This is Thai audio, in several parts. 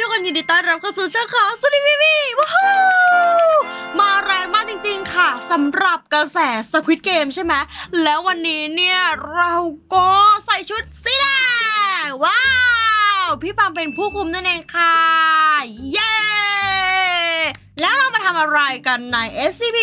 ทุกคนยินดีต้อนรับเข้าสู่ช่องของสุนิพีพีว้าวมาแรงมากจริงๆค่ะสำหรับกระแสสควิตเกมใช่ไหมแล้ววันนี้เนี่ยเราก็ใส่ชุดสีแดงว้าว พี่ปามเป็นผู้คุมนั่นเองค่ะ เย้ แล้วเรามาทำอะไรกันใน SCP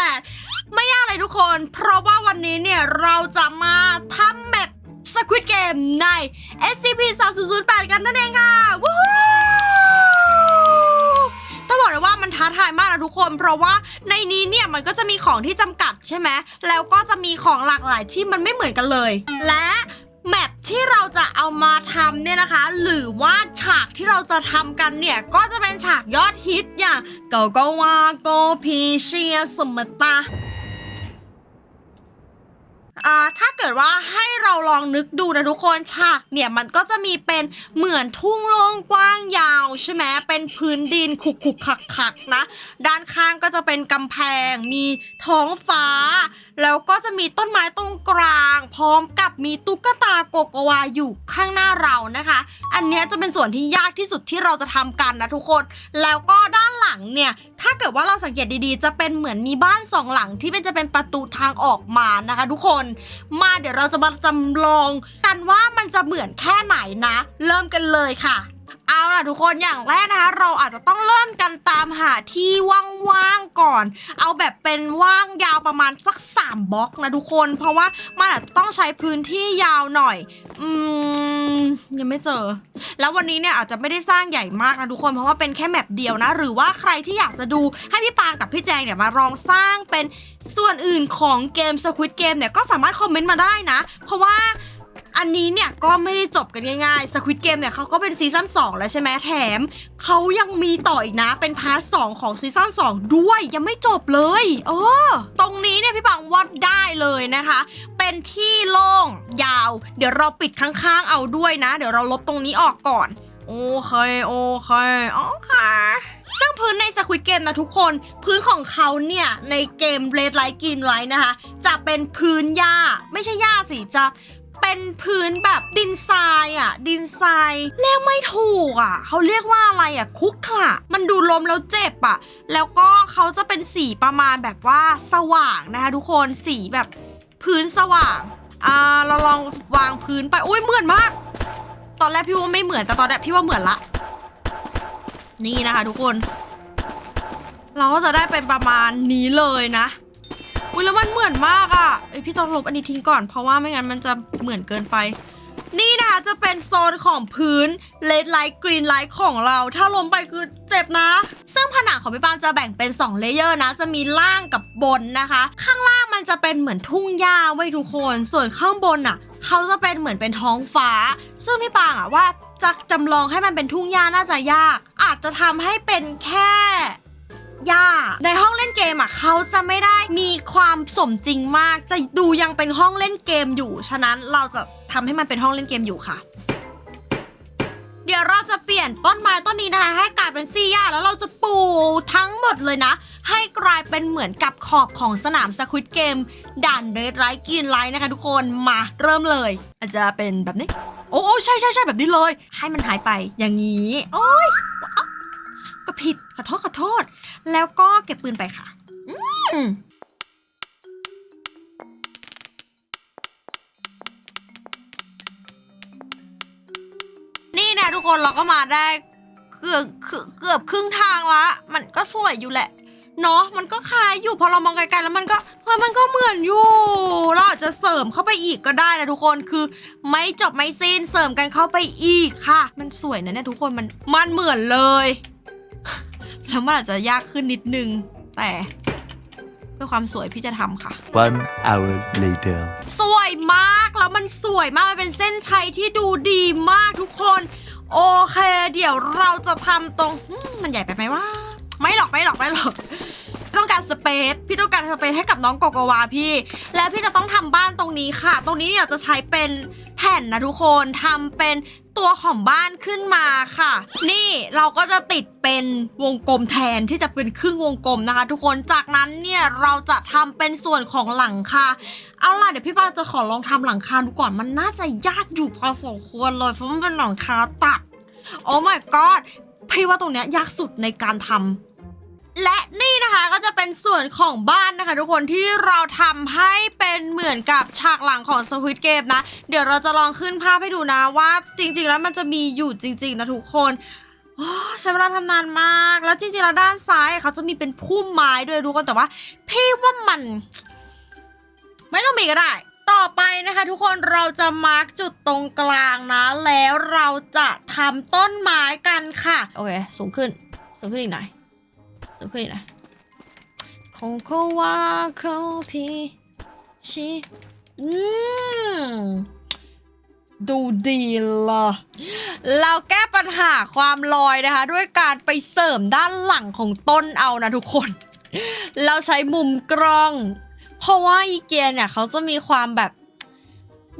3008 ไม่ยากเลยทุกคน เพราะว่าวันนี้เนี่ยเราจะมาทำแมป Squid Game ใน SCP 3008 กันนั่นเองค่ะ วู้ ท้าทายมากนะทุกคน เพราะว่าในนี้เนี่ยมันก็จะมีของที่จำกัดใช่ไหมแล้วก็จะมีของหลากหลายที่มันไม่เหมือนกันเลย และแมปที่เราจะเอามาทำเนี่ยนะคะ หรือว่าฉากที่เราจะทำกันเนี่ย ก็จะเป็นฉากยอดฮิตอย่างเกาโกวาโกพีเชียสมตา อ่าถ้าเกิดว่าให้เราลองนึกดูนะทุกคนฉากเนี่ยมันก็จะมีเป็นเหมือนทุ่งโล่งกว้างยาวใช่ไหมเป็นพื้นดินขุกขุกขักขักนะ ด้านข้างก็จะเป็นกำแพง มีท้องฟ้า แล้วก็จะมีต้นไม้ตรงกลาง พร้อมกับมีตุ๊กตาโกโกวาอยู่ข้างหน้าเรานะคะ อันนี้จะเป็นส่วนที่ยากที่สุดที่เราจะทำกันนะทุกคน แล้วก็ด้านหลังเนี่ยถ้าเกิดว่าเราสังเกตดีๆ จะเป็นเหมือนมีบ้านสองหลังที่เป็นจะเป็นประตูทางออกมานะคะ ทุกคนมาเดี๋ยวเราจะมาจำลองกันว่ามันจะเหมือนแค่ไหนนะ เริ่มกันเลยค่ะ เอาล่ะทุกคนอย่างแรกนะคะเราอาจจะต้องเริ่มกันตามหาที่ว่างๆก่อน เอาแบบเป็นว่างยาวประมาณสัก3บล็อกนะทุกคน เพราะว่ามันอาจจะต้องใช้พื้นที่ยาวหน่อยอืมยังไม่เจอ แล้ววันนี้เนี่ยอาจจะไม่ได้สร้างใหญ่มากนะทุกคนเพราะว่าเป็นแค่แมปเดียวนะ หรือว่าใครที่อยากจะดูให้พี่ปางกับพี่แจงเนี่ยมาลองสร้างเป็นส่วนอื่นของเกม Squid Game เนี่ยก็สามารถคอมเมนต์มาได้นะ เพราะว่า อันนี้เนี่ยก็ไม่ได้จบกันง่ายๆ Squid Game เนี่ยเขาก็เป็นซีซั่น2 แล้วใช่ไหมแถม เขายังมีต่ออีกนะ เป็นพาร์ทสของซีซั่น2 ด้วยยังไม่จบเลยเออตรงนี้เนี่ยพี่ปังวัดได้เลยนะคะ เป็นที่โล่งยาว เดี๋ยวเราปิดข้างๆเอาด้วยนะ เดี๋ยวเราลบตรงนี้ออกก่อน โอเค โอเคโอเคซึ่งพื้นใน Squid Game นะทุกคน พื้นของเขาเนี่ย ในเกม Red Light Green Light นะคะ จะเป็นพื้นหญ้า ไม่ใช่หญ้าสิจะ เป็นพื้นแบบดินทรายอะ ดินทรายเรียกไม่ถูกอะ เขาเรียกว่าอะไรอะ คุกคละมันดูลมแล้วเจ็บอะ แล้วก็เขาจะเป็นสีประมาณแบบว่าสว่างนะคะทุกคนสีแบบพื้นสว่างอ่าเราลองวางพื้นไปอุ้ยเหมือนมาก ตอนแรกพี่ว่าไม่เหมือนแต่ตอนแรกพี่ว่าเหมือนละ นี่นะคะทุกคน เราก็จะได้เป็นประมาณนี้เลยนะ อุ้ยแล้วมันเหมือนมากอะ่ะเอ้ยพี่ต้องลบอันนี้ทิ้งก่อน เพราะว่าไม่งั้นมันจะเหมือนเกินไป นี่นะคะจะเป็นโซนของพื้นเลดไลท์กรีนไลท์ของเรา ถ้าล้มไปคือเจ็บนะ ซึ่งผนังของพี่ปางจะแบ่งเป็น 2 เลเยอร์นะ จะมีล่างกับบนนะคะ ข้างล่างมันจะเป็นเหมือนทุ่งหญ้าไว้ทุกคน ส่วนข้างบนอะเขาจะเป็นเหมือนเป็นท้องฟ้า ซึ่งพี่ปางอะว่าจะจำลองให้มันเป็นทุ่งหญ้าน่าจะยาก อาจจะทำให้เป็นแค่ หญ้าในห้องเล่นเกมอะเขาจะไม่ได้มีความสมจริงมาก จะดูยังเป็นห้องเล่นเกมอยู่ ฉะนั้นเราจะทำให้มันเป็นห้องเล่นเกมอยู่ค่ะ เดี๋ยวเราจะเปลี่ยนต้นไม้ต้นนี้นะคะให้กลายเป็นซี่หญ้าแล้วเราจะปลูกทั้งหมดเลยนะ ให้กลายเป็นเหมือนกับขอบของสนามสควิตเกมด่านเรดไรกินไลท์นะคะทุกคนมาเริ่มเลย อาจจะเป็นแบบนี้ โอ้ใช่ใช่ใช่แบบนี้เลย ให้มันหายไปอย่างนี้ โอ้ย ก็ผิดขอโทษขอโทษ แล้วก็เก็บปืนไปค่ะ อืมนี่นะทุกคนเราก็มาได้เกือบเกือบเกือบครึ่งทางละ มันก็สวยอยู่แหละ เนาะมันก็คล้ายอยู่พอเรามองไกลๆแล้วมันก็เฮ้ยมันก็เหมือนอยู่ เราอาจจะเสริมเข้าไปอีกก็ได้นะทุกคนคือ ไม่จบไม่สิ้นเสริมกันเข้าไปอีกค่ะ มันสวยนะเนี่ยทุกคนมันมันเหมือนเลย แล้วมันอาจจะยากขึ้นนิดนึง แต่เพื่อความสวยพี่จะทำค่ะ One hour later. สวยมากแล้วมันสวยมาก มันเป็นเส้นชัยที่ดูดีมากทุกคน โอเค เดี๋ยวเราจะทำตรงอืมมันใหญ่ไปไหมว่าไม่หรอกไม่หรอกไม่หรอก ต้องการสเปซพี่ต้องการสเปซให้กับน้องโกโกวาพี่ แล้วพี่จะต้องทำบ้านตรงนี้ค่ะ ตรงนี้เนี่ยจะใช้เป็นแผ่นนะทุกคนทำเป็นตัวของบ้านขึ้นมาค่ะ นี่เราก็จะติดเป็นวงกลมแทนที่จะเป็นครึ่งวงกลมนะคะ ทุกคนจากนั้นเนี่ยเราจะทำเป็นส่วนของหลังคาเอาล่ะเดี๋ยวพี่ปาจะขอลองทำหลังคาดูก่อนมันน่าจะยากอยู่พอสมควรเลยเพราะมันเป็นหลังคาตัดโอ้ my god พี่ว่าตรงเนี้ยยากสุดในการทำ และนี่นะคะก็จะเป็นส่วนของบ้านนะคะ ทุกคนที่เราทำให้เป็นเหมือนกับฉากหลังของ Squid Game นะ เดี๋ยวเราจะลองขึ้นภาพให้ดูนะว่าจริง ๆ แล้วมันจะมีอยู่จริง ๆ นะทุกคนโอ้ใช้เวลาทำนานมาก แล้วจริงๆแล้วด้านซ้ายเขาจะมีเป็นพุ่มไม้ด้วยทุกคนแต่ว่า พี่ว่ามัน ไม่ต้องมีก็ได้ ต่อไปนะคะ ทุกคนเราจะมาร์กจุดตรงกลางนะ แล้วเราจะทำต้นไม้กันค่ะ โอเค สูงขึ้น สูงขึ้นอีกหน่อย สูงขึ้นอีกหน่อยคโควาโคพีชิอืมดูดีละเราแก้ปัญหาความลอยนะคะ ด้วยการไปเสริมด้านหลังของต้นเอานะทุกคน เราใช้มุมกล้อง เพราะว่าอีเกียเนี่ยเขาจะมีความแบบ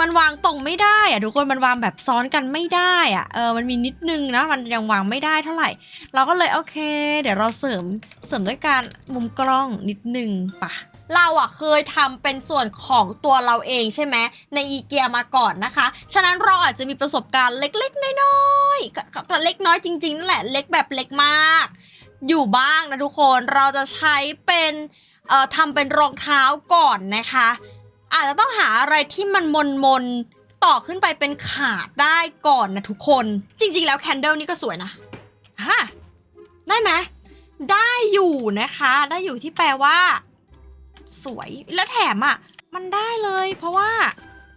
มันวางตรงไม่ได้อะทุกคนมันวางแบบซ้อนกันไม่ได้อะเออมันมีนิดนึงนะมันยังวางไม่ได้เท่าไหร่ เราก็เลยโอเค เดี๋ยวเราเสริมเสริมด้วยการมุมกล้องนิดนึงปะเราอะเคยทำเป็นส่วนของตัวเราเองใช่ไหมในอีเกียมาก่อนนะคะ ฉะนั้นเราอาจจะมีประสบการณ์เล็กๆน้อยๆก็ก็ก็เล็กน้อยจริงๆนั่นแหละเล็กแบบเล็กมาก อยู่บ้างนะทุกคนเราจะใช้เป็นเอ่อทำเป็นรองเท้าก่อนนะคะ อาจจะต้องหาอะไรที่มันมนมนๆต่อขึ้นไปเป็นขาดได้ก่อนนะทุกคน จริง ๆ แล้วแคนเดิลนี่ก็สวยนะฮะได้ไหมได้อยู่นะคะ ได้อยู่ที่แปลว่า สวยแล้วแถมอะ มันได้เลย เพราะว่า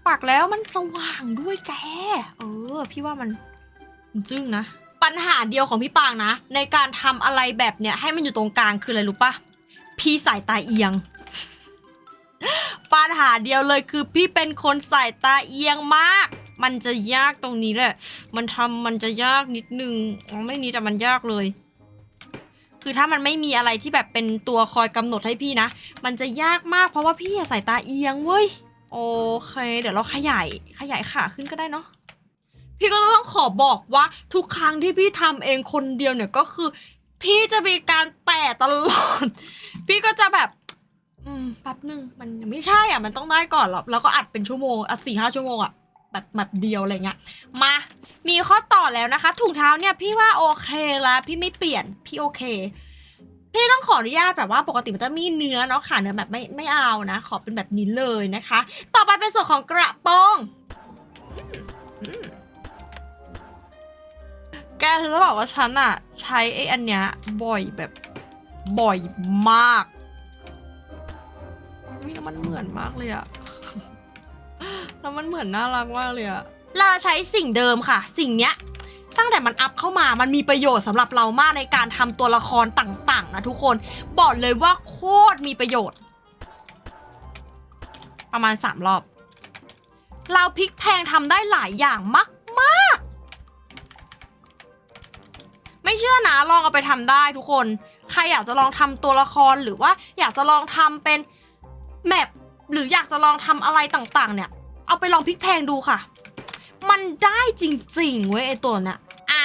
ปักแล้วมันสว่างด้วยแก เออ พี่ว่ามันมันจึ้งนะ ปัญหาเดียวของพี่ปางนะ ในการทำอะไรแบบเนี้ยให้มันอยู่ตรงกลางคืออะไรรู้ปะพี่สายตาเอียง ปัญหาเดียวเลยคือพี่เป็นคนสายตาเอียงมาก มันจะยากตรงนี้แหละ มันทำมันจะยากนิดนึงไม่นิดแต่มันยากเลย คือถ้ามันไม่มีอะไรที่แบบเป็นตัวคอยกำหนดให้พี่นะ มันจะยากมากเพราะว่าพี่สายตาเอียงเว้ย โอเค เดี๋ยวเราขยาย ขยายขาขึ้นก็ได้เนาะพี่ก็ต้องขอบอกว่าทุกครั้งที่พี่ทำเองคนเดียวเนี่ยก็คือ พี่จะมีการแตะตลอด พี่ก็จะแบบ อืมแป๊บหนึ่งมันไม่ใช่อะ มันต้องได้ก่อนหรอกแล้วก็อัดเป็นชั่วโมงอะสี่ห้าชั่วโมงอะแบบแบบเดียวอะไรเงี้ยมา มีข้อต่อแล้วนะคะ ถุงเท้าเนี่ยพี่ว่าโอเคล้วพี่ไม่เปลี่ยนพี่โอเค พี่ต้องขออนุญาตแบบว่าปกติมันจะมีเนื้อเนาะค่ะเนื้อแบบไม่ไม่เอานะ ขอเป็นแบบนี้เลยนะคะ ต่อไปเป็นส่วนของกระโปรงแกจะบอกว่าฉันอะใช้ไอ้อันเนี้ยบ่อยแบบบ่อยมาก วิแล้วมันเหมือนมากเลยอะ แล้วมันเหมือนน่ารักมากเลยอะเราใช้สิ่งเดิมค่ะ สิ่งเนี้ย ตั้งแต่มันอัพเข้ามามันมีประโยชน์สำหรับเรามากในการทำตัวละครต่างๆนะทุกคนบอกเลยว่าโคตรมีประโยชน์ ประมาณ 3 รอบ เราพลิกแพลงทำได้หลายอย่างมากๆไม่เชื่อนะลองเอาไปทำได้ทุกคน ใครอยากจะลองทำตัวละครหรือว่าอยากจะลองทำเป็น แมปหรืออยากจะลองทำอะไรต่างๆ เนี่ย เอาไปลองพลิกแพลงดูค่ะ มันได้จริงๆเว้ยไอตัวน่ะอะ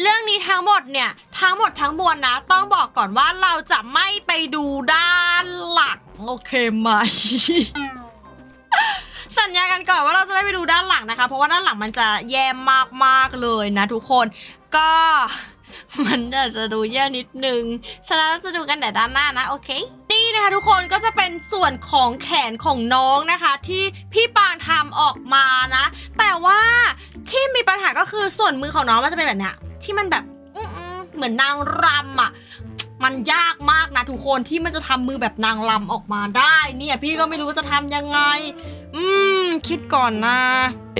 เรื่องนี้ทั้งหมดเนี่ย ทั้งหมดทั้งมวลนะ ต้องบอกก่อนว่าเราจะไม่ไปดูด้านหลังโอเคไหม สัญญากันก่อนว่าเราจะไม่ไปดูด้านหลังนะคะ เพราะว่าด้านหลังมันจะแย่มากๆเลยนะทุกคนก็มันอาจจะดูแย่นิดนึงฉะนั้นเราจะดูกันแต่ด้านหน้านะ โอเค นี่นะคะทุกคนก็จะเป็นส่วนของแขนของน้องนะคะ ที่พี่ปางทำออกมานะ แต่ว่าที่มีปัญหาก็คือส่วนมือของน้องมันจะเป็นแบบเนี้ยที่มันแบบอื้อๆเหมือนนางรำอะมันยากมากนะทุกคนที่มันจะทำมือแบบนางรำออกมาได้ เนี่ยพี่ก็ไม่รู้จะทำยังไง อืม คิดก่อนนะ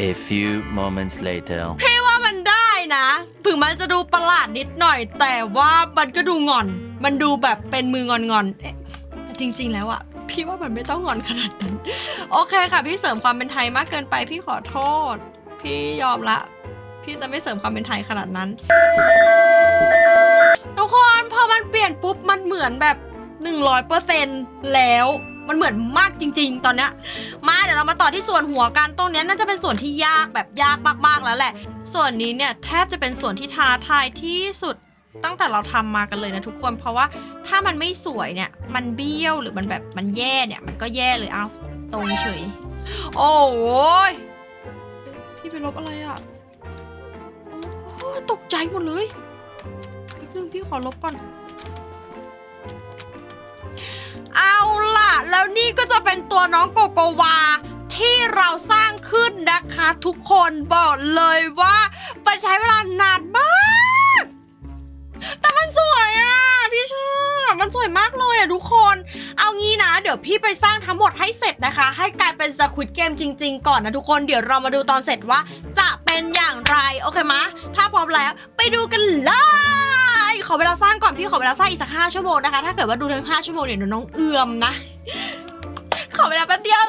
A few moments later. พี่ว่ามันได้นะถึงมันจะดูประหลาดนิดหน่อย แต่ว่ามันก็ดูงอน มันดูแบบเป็นมืองอนงอนๆเอ๊ะแต่ จริงๆ แล้วอะพี่ว่ามันไม่ต้องงอนขนาดนั้น โอเคค่ะ พี่เสริมความเป็นไทยมากเกินไปพี่ขอโทษ พี่ยอมละ พี่จะไม่เสริมความเป็นไทยขนาดนั้นทุกคนพอมันเปลี่ยนปุ๊บมันเหมือนแบบ 100%แล้วมันเหมือนมากจริง ๆ ตอนเนี้ยมาเดี๋ยวเรามาต่อที่ส่วนหัวกันตรงนี้น่าจะเป็นส่วนที่ยากแบบยากมากๆแล้วแหละ ส่วนนี้เนี่ยแทบจะเป็นส่วนที่ท้าทายที่สุด ตั้งแต่เราทำมากันเลยนะทุกคน เพราะว่าถ้ามันไม่สวยเนี่ย มันเบี้ยวหรือมันแบบมันแย่เนี่ย มันก็แย่เลยเอาตรงเฉย โอ้ยพี่ไปลบอะไรอะ่ะโอ้ตกใจหมดเลยแป๊บนึงพี่ขอลบก่อน เอาล่ะ แล้วนี่ก็จะเป็นตัวน้องโกโกวาที่เราสร้างขึ้นนะคะ ทุกคนบอกเลยว่า มันใช้เวลานาน สวยมากเลยอะทุกคน เอางี้นะ เดี๋ยวพี่ไปสร้างทั้งหมดให้เสร็จนะคะ ให้กลายเป็นสควิตเกมจริง ๆ ก่อนนะทุกคน เดี๋ยวเรามาดูตอนเสร็จว่า จะเป็นอย่างไร โอเคมะ ถ้าพร้อมแล้วไปดูกันเลย ขอเวลาสร้างก่อนพี่ขอเวลาสร้างอีกสักห้าชั่วโมงนะคะ ถ้าเกิดว่าดูทั้งห้าชั่วโมงเดี๋ยวน้องเอือมนะ ขอเวลาแป๊บเดียว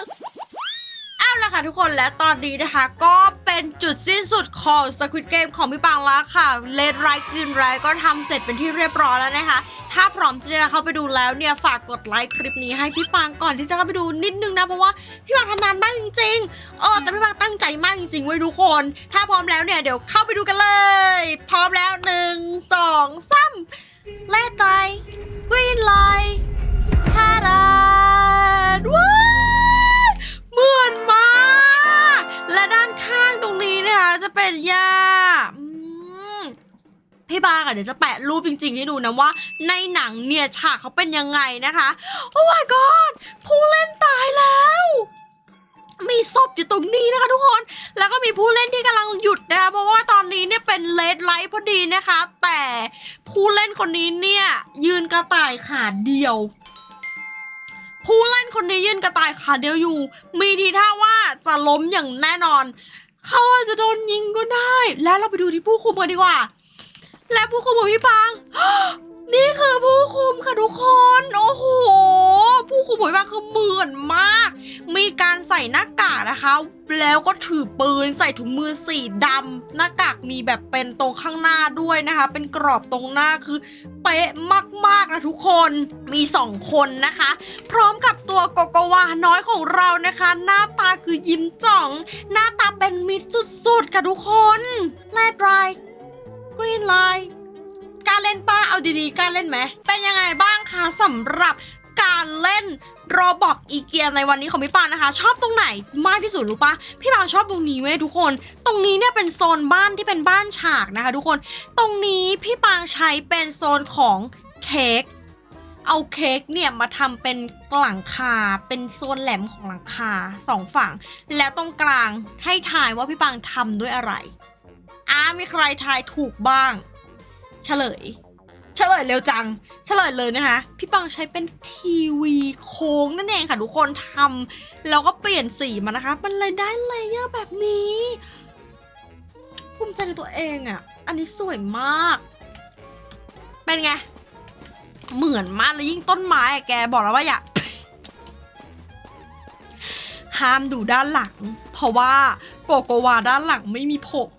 ละค่ะทุกคนและตอนนี้นะคะ ก็เป็นจุดสิ้นสุดของ Squid Game ของพี่ปังแล้วค่ะเลดไรกินไรก็ทำเสร็จเป็นที่เรียบร้อยแล้วนะคะ ถ้าพร้อมจะเข้าไปดูแล้วเนี่ยฝากกดไลค์คลิปนี้ให้พี่ปังก่อนที่จะเข้าไปดูนิดนึงนะเพราะว่าพี่ปังทำนานมากจริงๆเออแต่พี่ปังตั้งใจมากจริงๆเว้ยทุกคน ถ้าพร้อมแล้วเนี่ยเดี๋ยวเข้าไปดูกันเลย พร้อมแล้วหนึ่งสองสามเลดไรกรีนไลท์ทาดาว้าเหมือนม พี่บางอะเดี๋ยวจะแปะรูปจริงๆให้ดูนะว่า ในหนังเนี่ยฉากเขาเป็นยังไงนะคะ โอ้ my god ผู้เล่นตายแล้วมีศพอยู่ตรงนี้นะคะทุกคน แล้วก็มีผู้เล่นที่กำลังหยุดนะคะ เพราะว่าตอนนี้เนี่ยเป็นเลดไลท์พอดีนะคะ แต่ผู้เล่นคนนี้เนี่ยยืนกระต่ายขาเดียว ผู้เล่นคนนี้ยืนกระต่ายขาเดียวอยู่ มีทีท่าว่าจะล้มอย่างแน่นอน เขาอาจจะโดนยิงก็ได้ แล้วเราไปดูที่ผู้คุมกันดีกว่า และผู้คุมของพี่ปังนี่คือผู้คุมค่ะทุกคน โอ้โห ผู้คุมของพี่ปังคือเหมือนมาก มีการใส่หน้ากากนะคะ แล้วก็ถือปืนใส่ถุงมือสีดำหน้ากากมีแบบเป็นตรงข้างหน้าด้วยนะคะ เป็นกรอบตรงหน้าคือเป๊ะมาก ๆ นะทุกคน มีสองคนนะคะ พร้อมกับตัวโกโกวาน้อยของเรานะคะ หน้าตาคือยิ้มจ่อง หน้าตาเป็นมิตรสุด ๆ ค่ะทุกคนแรดไร กรีนไลน์การเล่นป้าเอาดีๆ การเล่นไหม เป็นยังไงบ้างคะสำหรับการเล่นโรบอกอีเกียในวันนี้ของพี่ปานนะคะ ชอบตรงไหนมากที่สุดรู้ปะพี่ปาชอบตรงนี้เว้ยทุกคน ตรงนี้เนี่ยเป็นโซนบ้านที่เป็นบ้านฉากนะคะ ทุกคน ตรงนี้พี่ปางใช้เป็นโซนของเค้กเอาเค้กเนี่ยมาทำเป็นหลังคาเป็นโซนแหลมของหลังคาสองฝั่ง แล้วตรงกลางให้ทายว่าพี่ปางทำด้วยอะไร อ้ามีใครทายถูกบ้าง เฉลย เฉลยเร็วจัง เฉลยเลยนะคะ พี่ปังใช้เป็นทีวีโค้งนั่นเองค่ะทุกคนทำแล้วก็เปลี่ยนสีมานะคะ มันเลยได้เลเยอร์แบบนี้ ภูมิใจในตัวเองอะ่ะ อันนี้สวยมาก เป็นไง เหมือนมากเลยยิ่งต้นไม้อะแกบอกแล้วว่าอย่าห้ามดูด้านหลัง เพราะว่าโกโกวาด้านหลังไม่มีผม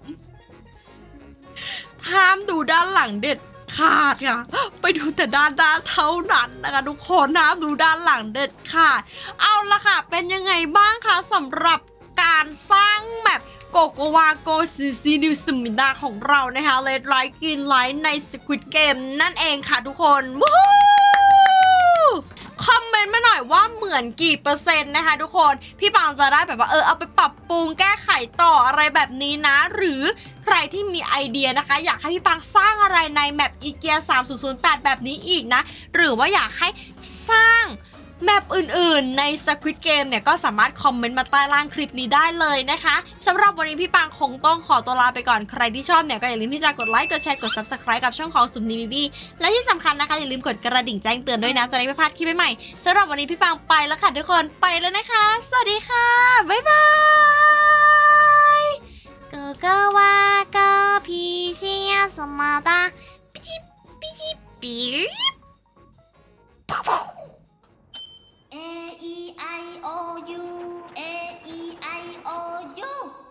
ห้ามดูด้านหลังเด็ดขาดค่ะ ไปดูแต่ด้านหน้าเท่านั้นนะคะทุกคนห้ามดูด้านหลังเด็ดขาด เอาละค่ะ เป็นยังไงบ้างคะสำหรับการสร้างแมปโกโกวาโกซิซินิวสมิดาของเรานะคะเลดไลท์กินไลท์ในสควิตเกมนั่นเองค่ะทุกคนวู้ คอมเมนต์มาหน่อยว่าเหมือนกี่เปอร์เซ็นต์นะคะ ทุกคนพี่ปังจะได้แบบว่าเออเอาไปปรับปรุงแก้ไขต่ออะไรแบบนี้นะ หรือใครที่มีไอเดียนะคะ อยากให้พี่ปังสร้างอะไรในแมปอีเกีย3008 แบบนี้อีกนะ หรือว่าอยากให้สร้าง แมปอื่นๆ ใน Squid Game เนี่ย ก็สามารถคอมเมนต์มาใต้ล่างคลิปนี้ได้เลยนะคะสำหรับวันนี้พี่ปังคงต้องขอตัวลาไปก่อนใครที่ชอบเนี่ย ก็อย่าลืมที่จะกดไลค์ กดแชร์ กด Subscribe กับช่องของสุมนีบีบีและที่สำคัญนะคะ อย่าลืมกดกระดิ่งแจ้งเตือนด้วยนะ จะได้ไม่พลาดคลิปใหม่ๆสำหรับวันนี้พี่ปังไปแล้วค่ะทุกคนไปแล้วนะคะ สวัสดีค่ะบ๊ายบายก็ก็ว่าก็พี่เชียสมาดาปิจิปิจิปิปุ๊บ A E I O U. A E I O U.